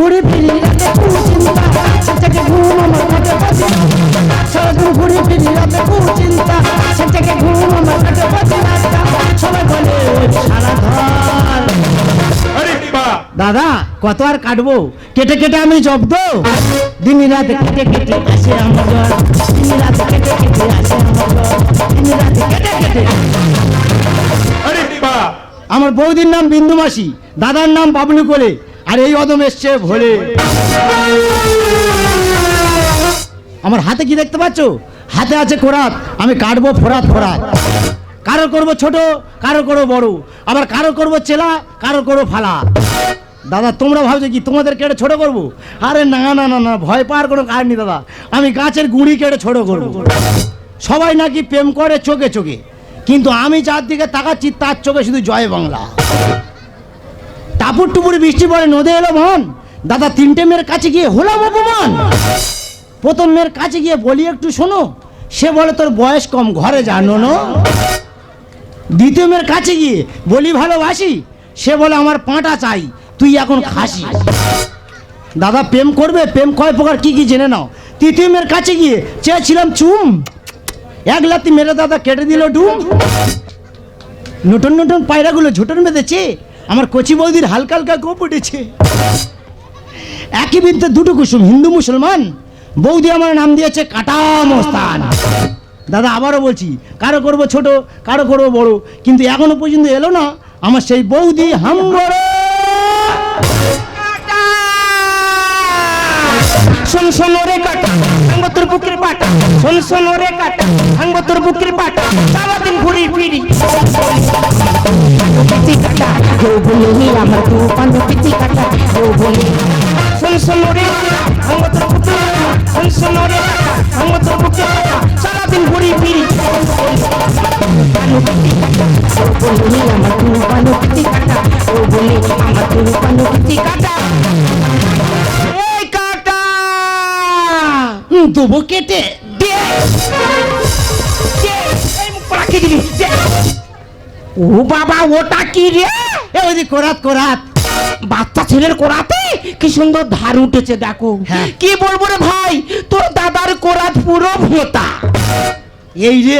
ঘুরে ফিরি রাতে থেকে ঘুম আমার কাটে সারাদিন ঘুরে ফিরি রাতে থেকে ঘুম আমার কাটে সবাই বলে সারা বা দাদা কত আর কাটবো? কেটে কেটে আমি জব্দ। দিন রাত কেটে কেটে আসে আমার জ্বর দিন রাত কেটে কেটে আসে আমার জ্বর দিন রাত কেটে কেটে আমার বৌদির নাম বিন্দু মাসি দাদার নাম বাবলু কোলে। আর এই অদম এসছে ভোলে। আমার হাতে কি দেখতে পাচ্ছ? হাতে আছে কোরাত আমি কাটবো ফোরাত ফোরাত। কারও করব ছোট, কারও করব বড়। আবার কারও করব চেলা, কারও করব ফালা। দাদা, তোমরা ভাবছ কি তোমাদের কেটে ছোট করব? আরে না না না না, ভয় পাওয়ার কোনো কারণ নেই দাদা। আমি গাছের গুঁড়ি কেটে ছোট করব। সবাই নাকি প্রেম করে চোখে চোখে। কিন্তু আমি যার দিকে তাকাচ্ছি, তার চোখে শুধু জয় বাংলা। টাপুর টুপুর বৃষ্টি পড়ে, নদে এলো মন দাদা তিনটে মেয়ের কাছে গিয়ে হলাম অপমান। প্রথম মেয়ের কাছে গিয়ে বলি, একটু শোনো, সে বলে তোর বয়স কম, ঘরে জানো না দ্বিতীয় মেয়ের কাছে গিয়ে বলি, ভালোবাসি? সে বলে, আমার পাঁটা চাই, তুই এখন খাসি। দাদা, প্রেম করবে? প্রেম কয় প্রকার? কি কি জেনে নাও। তৃতীয় মেয়ের কাছে গিয়ে চেয়েছিলাম চুম। এক লাতি মেরে দাদা কেটে দিল ডুম। নতুন নতুন পায়রাগুলো ঝুটন বেঁধেছে আমার কচি বৌদির হালকা হালকা কোপ উঠেছে। একই বিদ্যে দুটো কুসুম হিন্দু মুসলমান। বৌদি আমার নাম দিয়েছে কাটা মস্তান। দাদা আবারও বলছি কারও করব ছোট কারও করব বড় কিন্তু এখনও পর্যন্ত এলো না আমার সেই বৌদি হাম্বর শোন শোন রে কাটা ভাঙবো তোর বুকের পাটা। শোন শোন রে কাটা তোর বুকের পাটা। সারাদিন ঘুরি ফিরি। কাটা কেউ বলি আমার দু পানো পিচি কাটা কেউ বলি শোন শোন রে ভাঙবো তোর বুকের পাটা শোন শোন রে কাটা ভাঙবো তোর বুকের পাটা সারাদিন ঘুরি ফিরি পানো পিচি কাটা কেউ বলি আমার দু পানো পিচি কাটা কেউ বলি আমার দু পানো পিচি কাটা এই কাটা দেবো কেটে দে দে এই মুখ পড়া কি দিবি দে ও বাবা ওটা কি রে এ ওই যে কোরাত কোরাত বাচ্চা ছেলের কোরাতে কি সুন্দর ধার উঠেছে দেখো হ্যাঁ। কি বলব রে ভাই তোর দাদার কোরাত পুরো ভোতা এই যে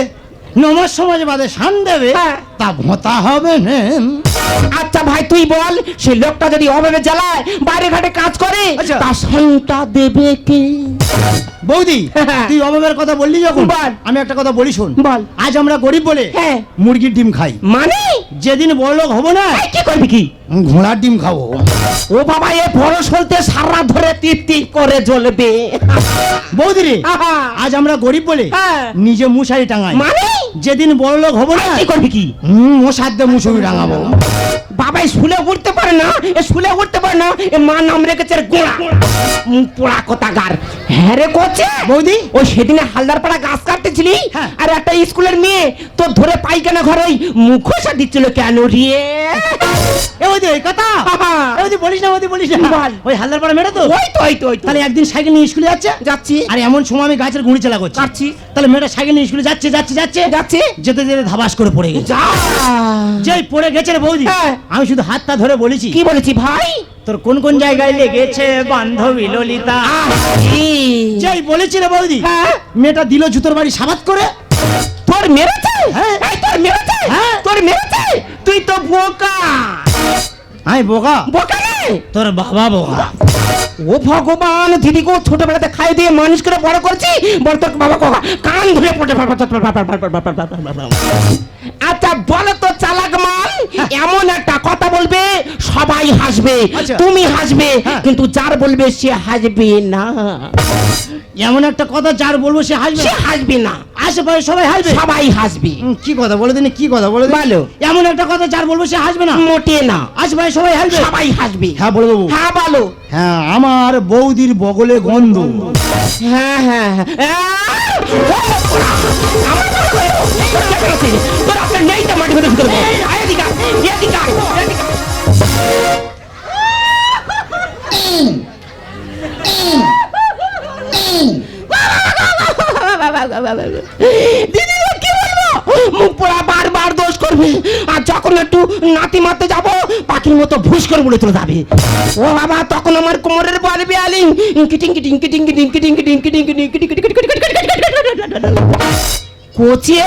নমর সমাজ বাদে শান দেবে হ্যাঁ। তা ভোতা হবে না আচ্ছা ভাই তুই বল সেই লোকটা যদি অভাবে জ্বালায় বাইরে ঘাটে কাজ করে আচ্ছা। তার সঙ্গটা দেবে কে বৌদি হ্যাঁ। তুই অভাবের কথা বললি যখন। আমি একটা কথা বলি শোন বল। আজ আমরা গরিব বলে হ্যাঁ। মুরগির ডিম খাই মানে যেদিন বড়লোক হব না কি করবি কি? ঘোড়ার ডিম খাব। ও বাবা এ বড় সলতে সারা ধরে টিপ টিপ করে জ্বলবে। বৌদি রে আজ আমরা গরিব বলে হ্যাঁ। নিজে মুশারি টাঙাই। মানে? যেদিন বড়লোক হব না কি করবি কি? মশার দিয়ে মুসুরি টাঙাবো বাবাই শুলে উঠতে পারে না এ শুলে উঠতে পারে না এ মা নাম রেখেছে গোড়া। পোড়া কথাগার হ্যাঁ রে কোচে। বৌদি? ও সেদিনে হালদার পাড়া গাছ কাটতেছিলি হ্যাঁ। আর একটা স্কুলের মেয়ে তোর ধরে পাইখানা ঘরে মুখোশা দিচ্ছিল কেন রে? এ বৌদি কথা? আহা। এ বলিস না বৌদি বলিস না। ওই হালদার পাড়া মেরে তো? ওই তো ওই তো তাহলে একদিন সাইকেল নিয়ে স্কুলে যাচ্ছে। যাচ্ছি। আর এমন সময় আমি গাছের গুঁড়ি চালা করছি। তাহলে মেয়েটা সাইকেল নিয়ে স্কুলে যাচ্ছে যাচ্ছে যাচ্ছে। যাচ্ছি। যেতে যেতে ধাবাস করে পড়ে গেছে। যেই পড়ে গেছে রে বৌদি হ্যাঁ। আমি শুধু হাতটা ধরে বলেছি। কি বলেছি ভাই? তোর কোন কোন জায়গায় লেগেছে বান্ধবী ললিতা। যেই বলেছি রে বৌদি হ্যাঁ। মেয়েটা দিল জুতোর বাড়ি সাবাত করে তোর মেরেছে হ্যাঁ। তোর মেরেছে হ্যাঁ। তোর মেরেছে তুই তো বোকা আমি বোকা বোকা রে তোর বাবা বোকা ও ভগবান দিদি গো ছোটবেলাতে খাই দিয়ে মানুষ করে বড় করছি বড় তোর বাবা কোকা কান ধরে পড়ে আচ্ছা বলো তো চালাক এমন একটা কথা বলবে সবাই হাসবে। আচ্ছা। তুমি হাসবে হ্যাঁ। কিন্তু যার বলবে সে হাসবে না। এমন একটা কথা যার বলব সে হাসবে? সে হাসবে না। আশেপাশে সবাই হাসবে? সবাই হাসবে। কি কথা বলে দিন কি কথা বলে বলো। এমন একটা কথা যার বলব সে হাসবে না? মোটে না। আশেপাশে সবাই হাসবে? সবাই হাসবে। হ্যাঁ বলে দেবো হ্যাঁ বলো। হ্যাঁ আমার বৌদির বগলে গন্ধ। হ্যাঁ হ্যাঁ হ্যাঁ। দিদি কি দোষ করবে আর যখন একটু নাতি মারতে যাব পাখির মতো ভুস করে বলে যাবে ও বাবা তখন আমার কোমরের বল বিয়ালিং কিটিং কিটিং কিটিং কিটিং কিটিং কিটিং কিটিং কিটিং কিটিং কিটিং কোচিয়ে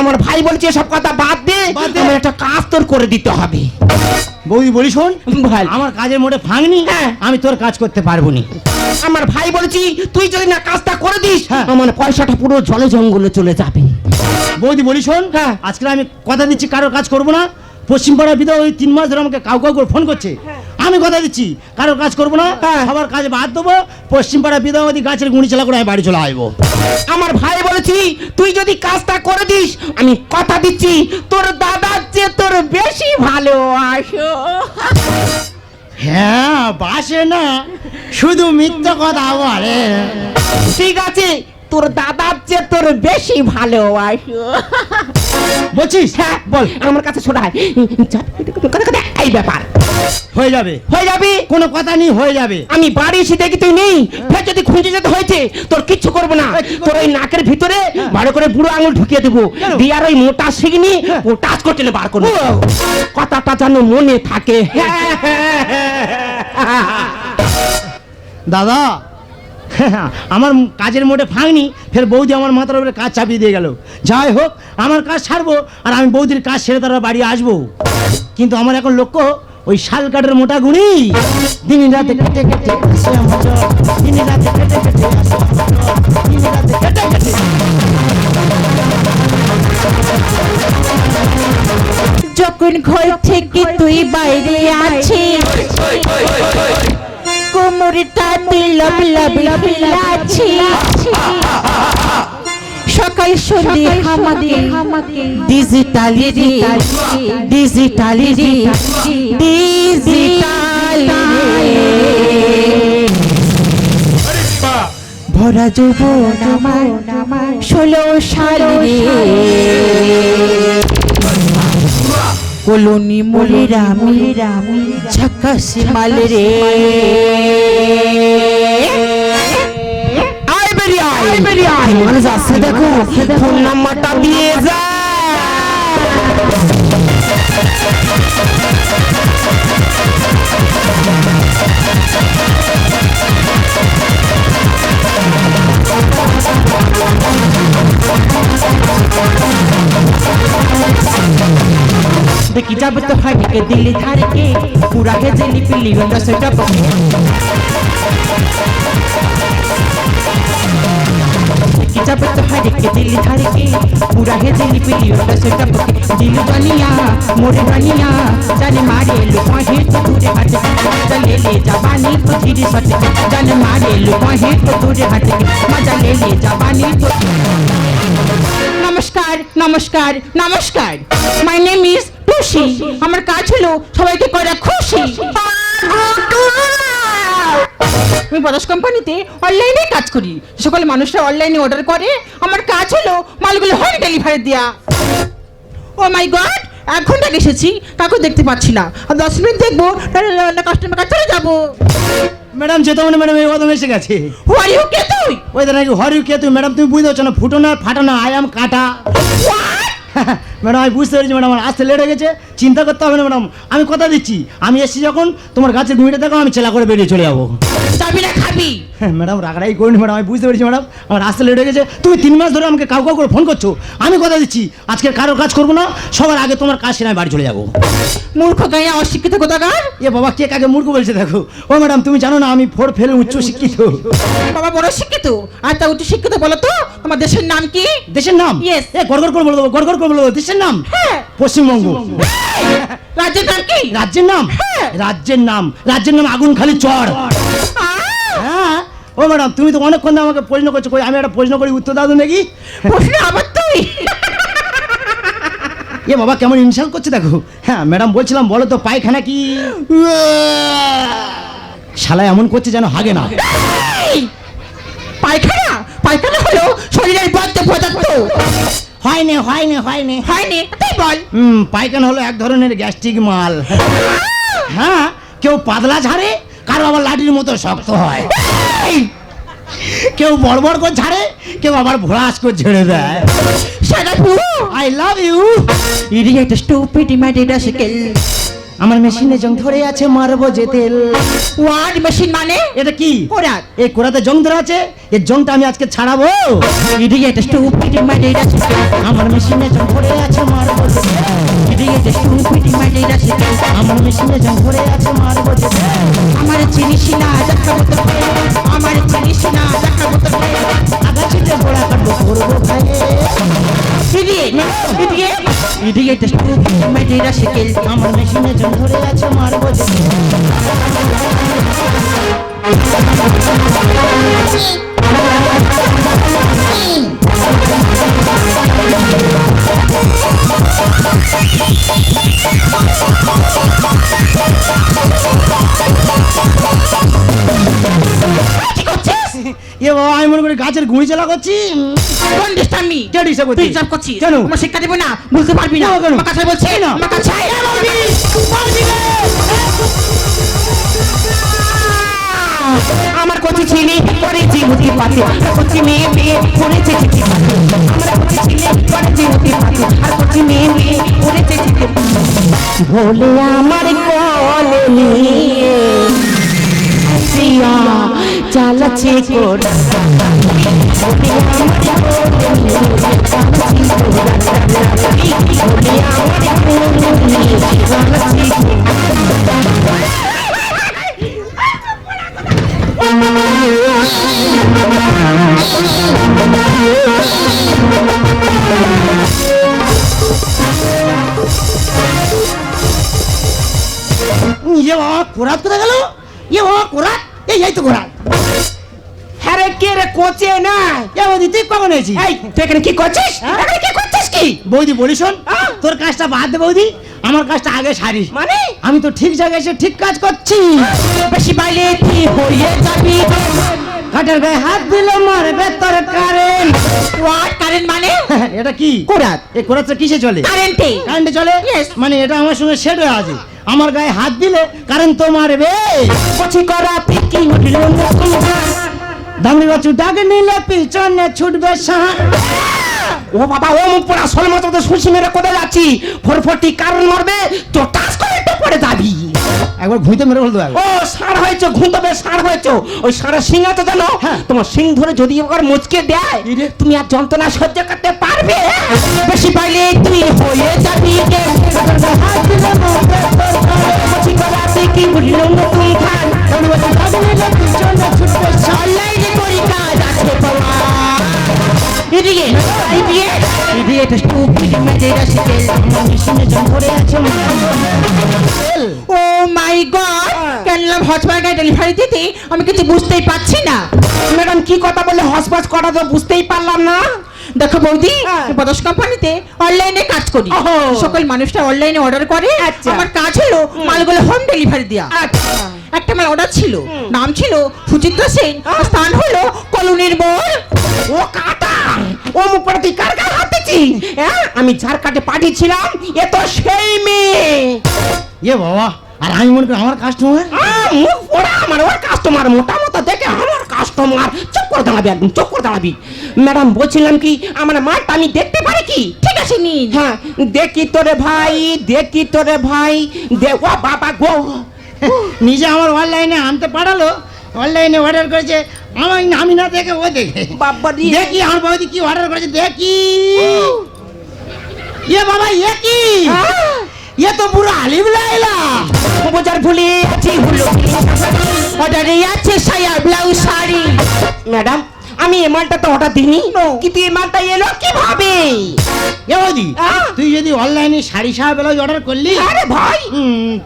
আমার ভাই বলছে সব কথা বাদ দে। আমার একটা কাজ তোর করে দিতে হবে। বৌদি বলি শোন। ভাই আমার কাজের মোটে ফাঁকনি হ্যাঁ। আমি তোর কাজ করতে পারব নি। আমার ভাই বলছি তুই যদি না কাজটা করে দিস হ্যাঁ। আমার পয়সাটা পুরো জলে জঙ্গলে চলে যাবে। বৌদি বলি শোন। হ্যাঁ। আজকে আমি কথা দিচ্ছি কারোর কাজ করব না। পশ্চিমপাড়া বিধা ওই তিন মাস ধরে আমাকে কাউ কাউ করে ফোন করছে। আমি কথা দিচ্ছি কারোর কাজ করব না হ্যাঁ। সবার কাজ বাদ দেবো পশ্চিমপাড়া বিধাবতী গাছের গুঁড়ি চালা করে আমি বাড়ি চলে আসব আমার ভাই বলেছি তুই যদি কাজটা করে দিস আমি কথা দিচ্ছি তোর দাদার চেয়ে তোর বেশি ভালোবাসো হ্যাঁ বাসে না শুধু মিথ্যা কথা বলে ঠিক আছে তোর দাদার চেয়ে তোর বেশি ভালোবাসো বলছিস হ্যাঁ বল আমার কাছে শোনায় এই ব্যাপার হয়ে যাবে হয়ে যাবি কোনো কথা নেই হয়ে যাবে আমি বাড়ি এসে দেখি তুই নেই ফের যদি খুঁজে যেতে হয়েছে তোর কিচ্ছু করব না? তোর ওই নাকের ভিতরে হ্যাঁ। ভালো করে বুড়ো আঙুল ঢুকিয়ে দেবো? দিয়ে আর ওই মোটা হ্যাঁ। ও টাচ করতে হলে বার করব। কথাটা যেন মনে থাকে দাদা আমার কাজের মোটে ফাঁকনি ফের বৌদি আমার মাথার উপরে কাজ চাপিয়ে দিয়ে গেল যাই হোক আমার কাজ ছাড়বো আর আমি বৌদির কাজ সেরে তারা বাড়ি আসব কিন্তু আমার এখন লক্ষ্য ওই শাল কাঠের মোটা গুণি দিন রাতে কেটে কেটে দিন রাতে কেটে কেটে। দিন রাতে কেটে কেটে যখন ঘর থেকে তুই বাইরে আছিস কোমরটাতে লব লব লাগছে সকাল সন্ধ্যে আমাকে ডিজিটালি ডিজিটালি ডিজিটাল ভরা যুব নামার ষোলো সাল কলোনি মলিরা মলিরা ঝাকাশি মাল রে। देखी जब तो हट के दिल थार के पूरा है जेली पिली वंदा तो से जब देखी जब तो हट के दिल धर के पूरा है जली पिली वाला सेटअप दिल बनिया मोरे बनिया जाने मारे लुका है तो दूरे हट के चले ले जवानी तो धीरे सट के जाने मारे लुका है तो दूरे हट के मजा ले ले जवानी तो নমস্কার নমস্কার নমস্কার মাই নেম ইজ টুসি আমার কাজ হলো সবাইকে করা খুশি আমি বদাস কোম্পানিতে অনলাইনে কাজ করি। সকল মানুষরা অনলাইনে অর্ডার করে আমার কাজ হলো মালগুলো হোম ডেলিভারি দেওয়া ও মাই গড এক ঘণ্টা এসেছি কাউকে দেখতে পাচ্ছি না। আর দশ মিনিট দেখব কাস্টমার কাছে চলে যাব। ম্যাডাম যেতে মানে ম্যাডাম এই কদম এসে গেছে। হু আর ইউ কে তুই? ওই নাকি হরি কে তুমি ম্যাডাম তুমি বুঝতে পারছ না ফুটো না ফাটা না আই আম কাটা ম্যাডাম আমি বুঝতে পেরেছি ম্যাডাম আমার আসতে লেট হয়ে গেছে চিন্তা করতে হবে না ম্যাডাম। আমি কথা দিচ্ছি আমি এসেছি যখন তোমার গাছের গুঁড়িটা দেখো আমি চেলা করে বেরিয়ে চলে যাব। যাবি না খাবি। হ্যাঁ ম্যাডাম রাগারাই করিনি ম্যাডাম আমি বুঝতে পেরেছি ম্যাডাম আমার আসতে লেট হয়ে গেছে। তুমি তিন মাস ধরে আমাকে কাউ কাউ করে ফোন করছ। আমি কথা দিচ্ছি আজকে কারও কাজ করব না সবার আগে তোমার কাজ সেরে আমি বাড়ি চলে যাব। মূর্খ গায়ে অশিক্ষিত কোথাকার? এ বাবা কে কাকে মূর্খ বলছে দেখো? ও ম্যাডাম তুমি জানো না আমি ফোর ফেলে উচ্চ শিক্ষিত। বাবা বড় শিক্ষিত? আর তা উচ্চ শিক্ষিত বলো তো? তোমার দেশের নাম কি? দেশের নাম? Yes. এ গড়গড় করে বলে দেবো গড়গড় করে বলে দেশের নাম? হ্যাঁ। পশ্চিমবঙ্গ। রাজ্যের নাম কি? রাজ্যের নাম? হ্যাঁ। রাজ্যের নাম। রাজ্যের নাম আগুন খালি চর হ্যাঁ? ও ম্যাডাম তুমি তো অনেকক্ষণ আমাকে প্রশ্ন করছ কই আমি একটা প্রশ্ন করি উত্তর তো নাকি প্রশ্ন আবার তুই এ বাবা কেমন ইনসাল্ট করছে দেখো। হ্যাঁ ম্যাডাম বলছিলাম বলো তো পায়খানা কি? শালা এমন করছে যেন হাগে না! পায়খানা? পায়খানা হলো শরীরের বদ্ধ পদার্থ। হয়নি হয়নি হয়নি। হয়নি? তুই বল। হুম পায়খানা হলো এক ধরনের গ্যাস্ট্রিক মাল। হ্যাঁ কেউ পাতলা ঝাড়ে কারও আবার লাঠির মতো শক্ত হয়। কেউ বড় বড় করে ঝাড়ে কেউ আবার ভরাস করে ঝেড়ে দেয়। I love you idiot stupid mad rascal আমার মেশিনে জং ধরে আছে মারবো যে তেল। ওয়ার্ড মেশিন মানে? এটা কি? কোরাত এই কোরাতে জং ধরে আছে? এই জংটা আমি আজকে ছাড়াবো। ইডিয়েট স্টুপিড মাইন্ডেড আছে আমার মেশিনে জং ধরে আছে মারবো যে তেল। ইডিয়েট স্টুপিড মাইন্ডেড আছে আমার মেশিনে জং ধরে আছে মারবো যে। আমার চিনিস না দেখাবো তো আমার চিনিস না দেখাবো তো আগাছিতে গোড়া কাটবো, করব ভাই আমার মেশিনে জং ধরে আছে মারবো যে তেল। কি গাছের গুঁড়ি চালা করছি? কোন ডিস্টার্ব মি কে disturb করছিস? তুই ডিস্টার্ব করছিস কেন? আমার শিক্ষা দেবে না বুঝতে পারবি না। কেন? আমার কাছে বলছে না। আমার কাছে আমার কচি ছেলে করেছে হতে পারে আর কচি মেয়ে মেয়ে করেছে চিঠি পাতে। আমার কচি ছেলে করেছে হতে পারে আর কচি মেয়ে মেয়ে প্রিয়া চালাচ্ছে কোরা ভোলে আমার কোলে নিয়ে চালাচ্ছে কোরা। ভোলে আমার কোলে নিয়ে চালাচ্ছে এই তো কোরাত হ্যাঁ রে কে রে কোচে না? এ বৌদি তুই কখন এসেছিস? এই তুই এখানে কি করছিস? হ্যাঁ? এখানে কি করছিস কি? বৌদি বলি শোন তোর কাজটা বাদ দে বৌদি আমার কাজটা আগে সারিস মানে? আমি তো ঠিক জায়গায় এসে ঠিক কাজ করছি। বেশি বাইরে তুই হয়ে যাবি। কাঠের গায়ে হাত দিলে মারবে তোর কারেন্ট হোয়াট কারেন্ট মানে? এটা কি? কোরাত এই কোরাতটা কিসে চলে? কারেন্টে কারেন্টে চলে. মানে এটা আমার সঙ্গে সেট হয়ে আছে। আমার গায়ে হাত দিলে কারেন্ট তো মারবে কচি করা পিকি উঠল দামড়ি বাচ্চু ডাকে নিলে পিছনে ছুটবে সাহার ও বাবা ও মুখ পড়া সলমা তোদের মেরে কোথায় যাচ্ছি ফরফটি কারণ মারবে তো টাস করে পড়ে যাবি। একবার ঘুইতে মেরে বলতো একবার। ও সার হয়েছে ঘুমতবে সার হয়েছে। ওই সারা সিং আছে জানো? হ্যাঁ। তোমার সিং ধরে যদি একবার মুচকে দেয় তুমি আর যন্ত্রণা সহ্য করতে পারবে? বেশি পাইলে তুই হয়ে যাবি অনলাইনে করি কাজ আছে এদিকে এদিকে। এদিকে স্টুপিড মেশিনে করে আছে ও মাই গড কেনলাম হসপিটাল ডেলিভারি দিতে? আমি কিছু বুঝতেই পারছি না। ম্যাডাম কি কথা বলে হসপাস করা তো বুঝতেই পারলাম না। দেখো বৌদি বদস কোম্পানিতে অনলাইনে কাজ করি। সকল মানুষটা অনলাইনে অর্ডার করে। আচ্ছা। আমার কাজ হলো মালগুলো হোম ডেলিভারি দেওয়া একটা মাল অর্ডার ছিল। নাম ছিল সুচিত্রা সেন। আর স্থান হলো কলোনির মোড়। ও কাটা। ও পড়ে তুই কার কার হাত দিচ্ছিস? হ্যাঁ আমি যার কাটে পাঠিয়েছিলাম। এ তো সেই মেয়ে। এ বাবা আর আমি মনে করি আমার কাস্টমার মুখ পোড়া আমার ওর কাস্টমার মোটা মোটা দেখে আমার কাস্টমার চুপ করে দাঁড়াবি একদম চুপ করে দাঁড়াবি। ম্যাডাম বলছিলাম কি আমার মাঠটা আমি দেখতে পারি কি? ঠিক আছে নি হ্যাঁ দেখি তোরে ভাই দেখি তোরে ভাই। দে ও বাবা গো। নিজে আমার অনলাইনে আনতে পাঠালো অনলাইনে অর্ডার করেছে। আমার আমি না দেখে ও দেখে। বাবা। দেখি আমার বৌদি কি অর্ডার করেছে দেখি। এ বাবা এ কি? এ তো পুরো আলিম লাইলা বোঝার ভুলে আছি ভুলো অর্ডারে আছে সায়া ব্লাউজ শাড়ি ম্যাডাম আমি এই মালটা তো অর্ডার দিইনি। কিন্তু এই মালটা এলো? কীভাবে এ বৌদি আহ! তুই যদি অনলাইনে শাড়ি সাহা ব্লাউজ অর্ডার করলি? আরে ভাই!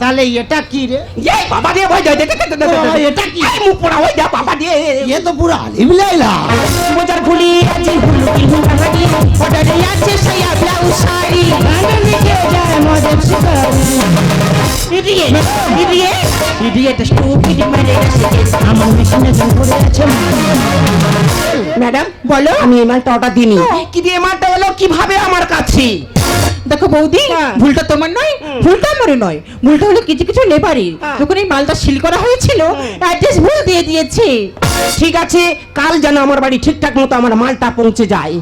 তাহলে এটা কি রে? এই বাবা দিয়ে ভাই দে দে দে দে, দে, দে, বাবা, দে। এটা কি? মুখ পোড়া ওই দে বাবা দিয়ে। এ তো পুরো আলিম লাইলা বোঝার ভুলি আছে কি হুঁকাহানি অর্ডারে আছে সায়া ব্লাউজ শাড়ি। ইডিয়ে ইডিয়ে ইডিয়ে। তো স্টুপিড মেরে গেছে। আমার মেশিনে জং করে আছে। ম্যাডাম বলো। আমি এমআরটা অর্ডার দিইনি। কিন্তু এমআর মালটা হলো? কীভাবে আমার কাছে? দেখো বৌদি ভুলটা তোমার নয় ভুলটা আমার নয়। ভুলটা হলো কিছু কিছু লেবারি। যখন এই মালটা সিল করা হয়েছিল অ্যাড্রেস ভুল দিয়ে দিয়েছে। ঠিক আছে কাল যেন আমার বাড়ি ঠিকঠাক মতো আমার মালটা পৌঁছে যায়।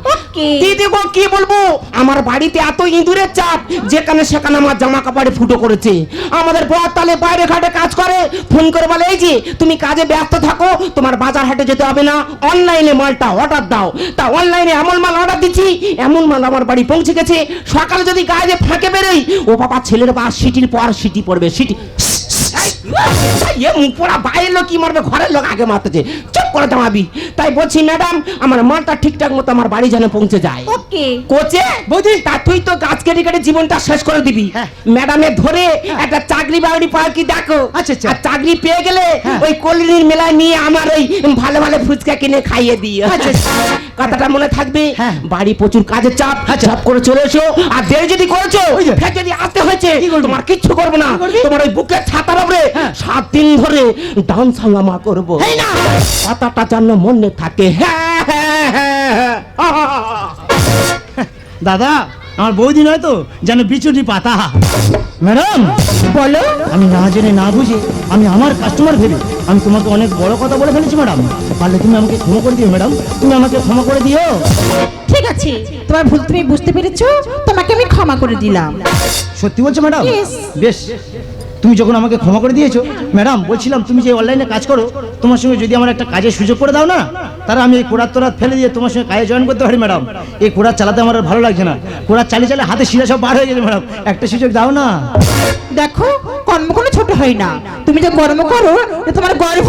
দিদি গো কি বলব? আমার বাড়িতে এত ইঁদুরের চাপ যেখানে সেখানে আমার জামা কাপড়ে ফুটো করেছে। আমাদের বর তালে বাইরে ঘাটে কাজ করে। ফোন করে বলে এই যে তুমি কাজে ব্যস্ত থাকো তোমার বাজার হাটে যেতে হবে না। অনলাইনে মালটা অর্ডার দাও। তা অনলাইনে এমন মাল অর্ডার দিচ্ছি এমন মাল আমার বাড়ি পৌঁছে গেছে। সকালে যদি কাজে ফাঁকে বেরোই ও বাবা ছেলের বা সিটির পর সিটি পড়বে সিটি এ মুখ পোড়া বাইরের লোক কি মারবে ঘরের লোক আগে মারতেছে চুপ করে দামাবি তাই বলছি ম্যাডাম আমার মালটা ঠিকঠাক মতো আমার বাড়ি যেন পৌঁছে যায় ওকে কোচে বৌদি তা তুই তো গাছ কেটে কেটে জীবনটা শেষ করে দিবি হ্যাঁ। ম্যাডামের ধরে একটা চাকরি বাকরি পাওয়ার কি দেখো আচ্ছা, আচ্ছা। আর চাকরি পেয়ে গেলে হ্যাঁ। ওই কলিনির মেলায় নিয়ে আমার ওই ভালো ভালো ফুচকা কিনে খাইয়ে দিই আচ্ছা, আচ্ছা। কথাটা মনে থাকবে হ্যাঁ। বাড়ি প্রচুর কাজের চাপ আচ্ছা। চাপ করে চলে এসো আর দেরি যদি করেছ ফের যদি আসতে? তোমার কিচ্ছু করব না তোমার ওই বুকের ছাতার উপরে হ্যাঁ। সাত দিন ধরে ডান সাঙ্গামা করব। কথাটা যেন মনে থাকে হ্যাঁ হ্যাঁ হ্যাঁ হ্যাঁ হ্যাঁ। দাদা আমার বৌদি নয় তো যেন বিচুটি পাতা। ম্যাডাম বলো। আমি না জেনে না বুঝে আমি আমার কাস্টমার ভেবে আমি তোমাকে অনেক বড় কথা বলে ফেলেছি ম্যাডাম। পারলে তুমি আমাকে ক্ষমা করে দিও ম্যাডাম। তুমি আমাকে ক্ষমা করে দিও। ঠিক আছে তোমার ভুল তুমি বুঝতে পেরেছ? তোমাকে আমি ক্ষমা করে দিলাম। সত্যি বলছো ম্যাডাম. বেশ। তুমি যখন আমাকে ক্ষমা করে দিয়েছ, ম্যাডাম, বলছিলাম তুমি যে অনলাইনে কাজ করো, তোমার সঙ্গে যদি আমার একটা কাজের সুযোগ করে দাও না তারা আমি এই কোড়ার তোরাত ফেলে দিয়ে তোমার সঙ্গে কাজে জয়েন করতে পারি, ম্যাডাম। এই কোড়া চালাতে আমার ভালো লাগছে না। কোড়ার চালিয়ে চালিয়ে হাতে শিরা সব বার হয়ে গেছে, ম্যাডাম। একটা সুযোগ দাও না। দেখো কর্ম হয় না। তুমি যে কর্ম করো তোমার গর্ব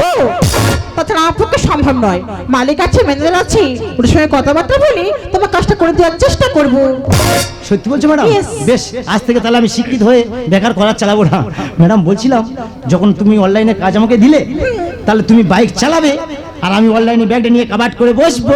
তাছাড়া আমার পক্ষে সম্ভব নয়। মালিক আছে ম্যানেজার আছে ওর সঙ্গে কথাবার্তা বলি তোমার কাজটা করে দেওয়ার চেষ্টা করব। সত্যি বলছো ম্যাডাম. বেশ আজ থেকে তাহলে আমি শিক্ষিত হয়ে বেকার করার চালাবো না। ম্যাডাম বলছিলাম যখন তুমি অনলাইনে কাজ আমাকে দিলে তাহলে তুমি বাইক চালাবে আর আমি অনলাইনে ব্যাগটা নিয়ে কাবাট করে বসবো।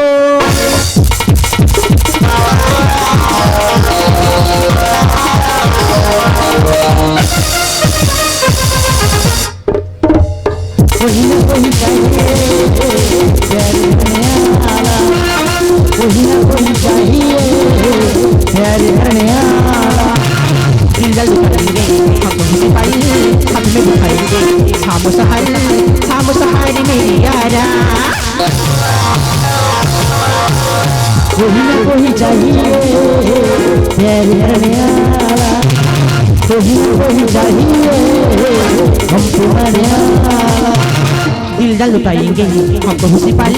दिल डाल लुटाएँगे हम बहुत से पल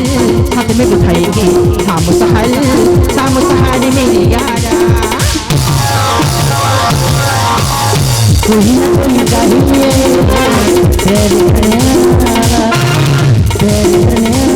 हाथ में बिठाएँगे शाम सहल शाम सहारे मेरे यारा वही वही चाहिए प्यार करने वाला प्यार